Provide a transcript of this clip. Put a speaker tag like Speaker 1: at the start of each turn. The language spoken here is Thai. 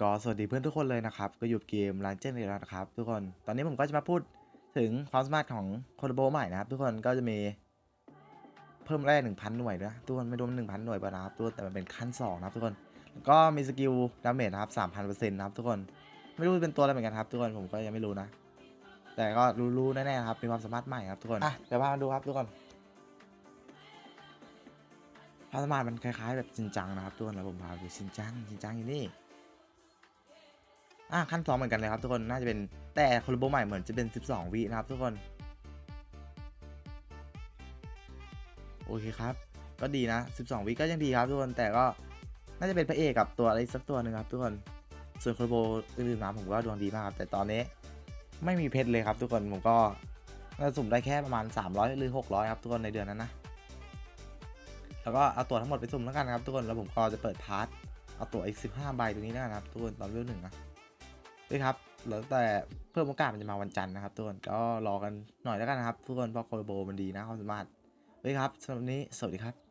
Speaker 1: ก็สวัสดีเพื่อนทุกคนเลยนะครับ ก็อยู่เกมลันเจนเลยแล้วนะครับทุกคน ตอนนี้ผมก็จะมาพูดถึงความสามารถของโคโลโบใหม่นะครับ ทุกคนก็จะมีเพิ่มแร่หนึ่งพันหน่วยด้วยนะทุกคนไม่รู้หนึ่งพันหน่วยป่ะนะครับทุกคนแต่มันเป็นขั้นสองนะครับทุกคนแล้วก็มีสกิลดาเมจนะครับสามพันเปอร์เซ็นต์นะครับทุกคนไม่รู้เป็นตัวอะไรเหมือนกันครับ ทุกคนผมก็ยังไม่รู้นะ แต่ก็รู้ๆแน่ๆครับมีความสามารถใหม่ครับทุกคนอะเดี๋ยวพามาดูครับทุกคนความสามารถมันคล้ายๆแบบชินจังนะครับทุกคนแล้วผมพาไปดูชินจังชินจังอยู่นี่ อะขั้นสองเหมือนกันเลยครับทุกคนน่าจะเป็นแต่คอลโบใหม่เหมือนจะเป็น 12 วินะครับทุกคน โอเคครับ ก็ดีนะ 12 วิก็ยังดีครับทุกคนแต่ก็น่าจะเป็นพระเอกกับตัวอะไรสักตัวหนึ่งครับทุกคนส่วนคอลโบอื่นๆมาผมก็ดวงดีมากครับแต่ตอนนี้ไม่มีเพชรเลยครับทุกคนผมก็น่าจะสุ่มได้แค่ประมาณ 300 หรือ 600 ครับทุกคนในเดือนนั้นนะแล้วก็เอาตัวทั้งหมดไปสุ่มแล้วกันครับทุกคนแล้วผมก็จะเปิดพาร์ทเอาตัวอีก 15 ใบตรงนี้แล้วกันครับทุกคนตอนเรื่องหนึ่งนะ ด้วยครับแล้วแต่เพิ่มโอกาสมันจะมาวันจันทร์นะครับทุกคนก็รอกันหน่อยแล้วกันนะครับทุกคนเพราะโคโลโบมันดีนะความสามารถด้วยครับสำหรับนี้สวัสดีครับ